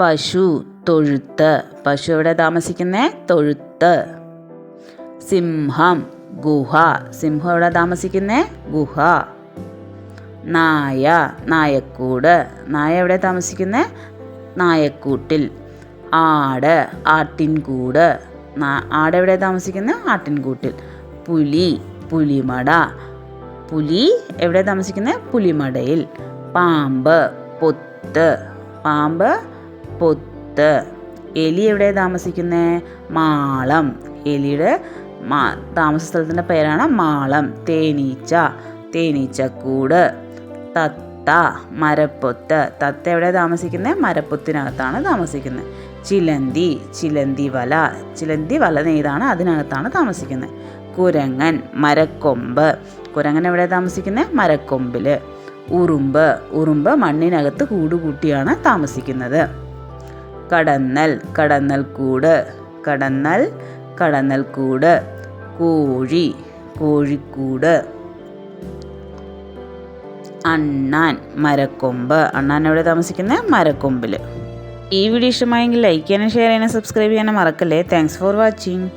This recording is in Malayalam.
പശു തൊഴുത്ത്. പശു എവിടെ താമസിക്കുന്നേ? തൊഴുത്ത്. സിംഹം ഗുഹ. സിംഹം എവിടെ താമസിക്കുന്നേ? ഗുഹ. നായ നായക്കൂട്. നായ എവിടെ താമസിക്കുന്നേ? നായക്കൂട്ടിൽ. ആട് ആട്ടിൻകൂട്. ആട് എവിടെ താമസിക്കുന്നത് ആട്ടിൻകൂട്ടിൽ. പുലി പുലിമട. പുലി എവിടെ താമസിക്കുന്നത് പുലിമടയിൽ. പാമ്പ് പൊത്ത്. പാമ്പ് പൊത്ത്. എലി എവിടെ താമസിക്കുന്നത് മാളം. എലിയുടെ മാ താമസ സ്ഥലത്തിന്റെ പേരാണ് മാളം. തേനീച്ച തേനീച്ചക്കൂട്. തത്ത മരപ്പൊത്ത്. തത്ത എവിടെ താമസിക്കുന്നത് മരപ്പൊത്തിനകത്താണ് താമസിക്കുന്നത് ചിലന്തി ചിലന്തി വല ചിലന്തി വല നെയ്താണ് അതിനകത്താണ് താമസിക്കുന്നത് കുരങ്ങൻ മരക്കൊമ്പ്. കുരങ്ങൻ എവിടെ താമസിക്കുന്നത് മരക്കൊമ്പിൽ ഉറുമ്പ്. ഉറുമ്പ് മണ്ണിനകത്ത് കൂടുകൂട്ടിയാണ് താമസിക്കുന്നത്. കടന്നൽ കടന്നൽ കൂട്. കടന്നൽ കടന്നൽ കൂട്. കോഴി കോഴിക്കൂട്. അണ്ണാൻ മരക്കൊമ്പ്. അണ്ണാൻ എവിടെ താമസിക്കുന്ന? മരക്കൊമ്പിൽ ഈ വീഡിയോ ഇഷ്ടമായെങ്കിൽ ലൈക്ക് ചെയ്യാനും ഷെയർ ചെയ്യാനും സബ്സ്ക്രൈബ് ചെയ്യാനും മറക്കല്ലേ. Thanks for watching